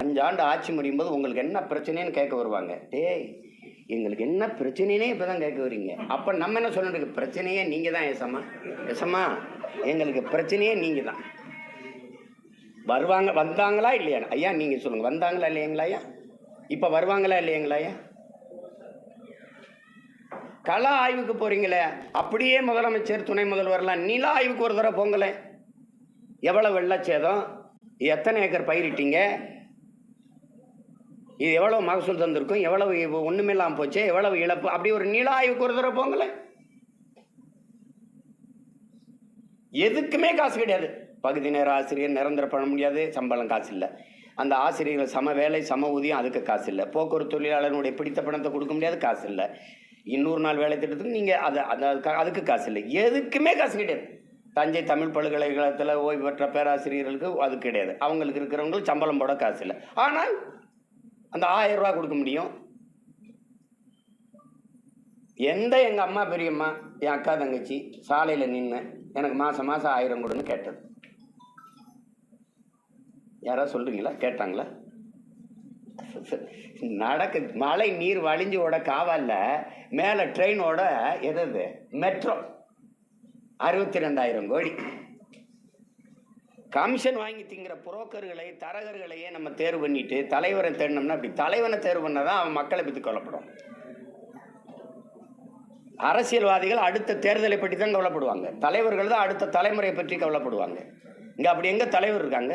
அஞ்சாண்டு ஆட்சி முடியும் போது உங்களுக்கு என்ன பிரச்சனைன்னு கேட்க வருவாங்க. டேய் எங்களுக்கு என்ன பிரச்சனைனே இப்போ தான் கேட்க வரீங்க. அப்போ நம்ம என்ன சொல்லிட்டு பிரச்சனையே நீங்கள் தான் எசம்மா எசம்மா எங்களுக்கு பிரச்சனையே நீங்கள் தான் வருவாங்க வந்தாங்களா இல்லையா? ஐயா நீங்கள் சொல்லுங்கள் வந்தாங்களா இல்லையாங்களா ஐயா? இப்போ வருவாங்களா இல்லையாங்களா ஐயா? கள ஆய்வுக்கு போகிறீங்களே அப்படியே முதலமைச்சர் துணை முதல்வர்லாம் நில ஆய்வுக்கு ஒரு தடவை போங்களேன். எவ்வளோ வெள்ளச்சேதம் எத்தனை ஏக்கர் பயிரிட்டீங்க? இது எவ்வளோ மகசூல் தந்திருக்கும்? எவ்வளவு ஒன்றுமே இல்லாமல் போச்சு? எவ்வளவு இழப்பு? அப்படி ஒரு நில ஆய்வுக்கு ஒரு தடவை போங்களேன் எதுக்குமே காசு கிடையாது. பகுதி நேர ஆசிரியர் நிரந்தரம் பண்ண முடியாது சம்பளம் காசு இல்லை. அந்த ஆசிரியர்கள் சம வேலை சம ஊதியம் அதுக்கு காசு இல்லை. போக்குவரத்து தொழிலாளர்களுடைய பிடித்த பணத்தை கொடுக்க முடியாது காசு இல்லை. இன்னொரு நாள் வேலை திட்டத்துக்கு நீங்கள் அதை அது அதுக்கு காசு இல்லை. எதுக்குமே காசு கிடையாது. தஞ்சை தமிழ் பல்கலைக்கழகத்தில் ஓய்வு பெற்ற பேராசிரியர்களுக்கு அது கிடையாது. அவங்களுக்கு இருக்கிறவங்களுக்கு சம்பளம் போட காசு இல்லை. ஆனால் அந்த ஆயிரம் ரூபா கொடுக்க முடியும்? எந்த எங்கள் அம்மா பெரியம்மா என் அக்கா தங்கச்சி சாலையில் நின்று எனக்கு மாதம் மாதம் ஆயிரம் கொடுன்னு கேட்டது. யாராவது சொல்கிறீங்களா கேட்டாங்களா? நடக்கு மழை நீர் வழிஞ்சு ஓட காவல்ல மேலே ட்ரெயினோட எது மெட்ரோ அறுபத்தி ரெண்டாயிரம் கோடி. கமிஷன் வாங்கி திங்கிற புரோக்கர்களை தரகர்களையே நம்ம தேர்வு பண்ணிட்டு தலைவரை தேடினோம்னா அப்படி தலைவனை தேர்வு பண்ணால் தான் அவன் மக்களை பற்றி கொல்லப்படும். அரசியல்வாதிகள் அடுத்த தேர்தலை பற்றி தான் கவலைப்படுவாங்க. தலைவர்கள் தான் அடுத்த தலைமுறையை பற்றி கவலைப்படுவாங்க. இங்கே அப்படி எங்கே தலைவர் இருக்காங்க?